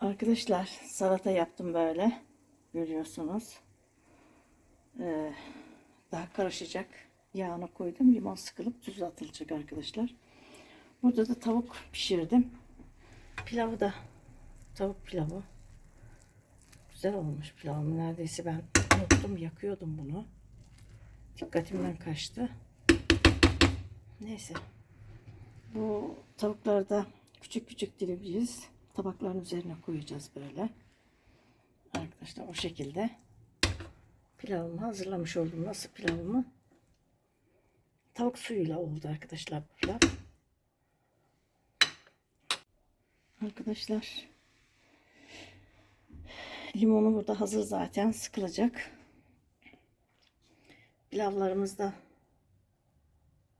Arkadaşlar salata yaptım böyle. Görüyorsunuz. Ee, daha karışacak. Yağına koydum. Limon sıkılıp tuz atılacak arkadaşlar. Burada da tavuk pişirdim. Pilavı da tavuk pilavı. Güzel olmuş pilavım. Neredeyse ben unuttum. Yakıyordum bunu. Dikkatimden kaçtı. Neyse. Bu tavukları da küçük küçük dilimleyeceğiz. Tabakların üzerine koyacağız böyle. Arkadaşlar o şekilde pilavımı hazırlamış oldum. Nasıl pilavımı? Tavuk suyuyla oldu arkadaşlar bu pilav. Arkadaşlar limonu burada hazır zaten sıkılacak. Pilavlarımız da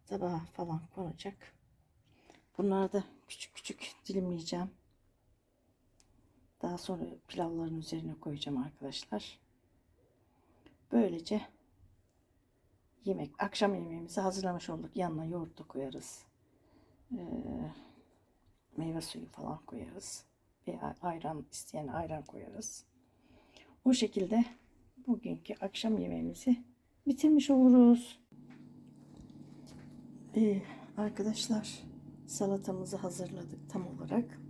tabağa falan konacak. Bunları da küçük küçük dilimleyeceğim. Daha sonra pilavların üzerine koyacağım arkadaşlar. Böylece yemek, akşam yemeğimizi hazırlamış olduk. Yanına yoğurt da koyarız. Ee, meyve suyu falan koyarız. Veya ayran isteyen ayran koyarız. O şekilde bugünkü akşam yemeğimizi bitirmiş oluruz. Ee, arkadaşlar salatamızı hazırladık tam olarak.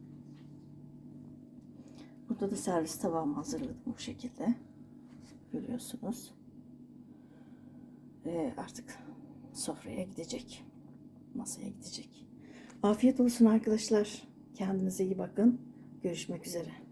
Burada da servis tabağımı hazırladım bu şekilde. Görüyorsunuz. Ee, artık sofraya gidecek. Masaya gidecek. Afiyet olsun arkadaşlar. Kendinize iyi bakın. Görüşmek üzere.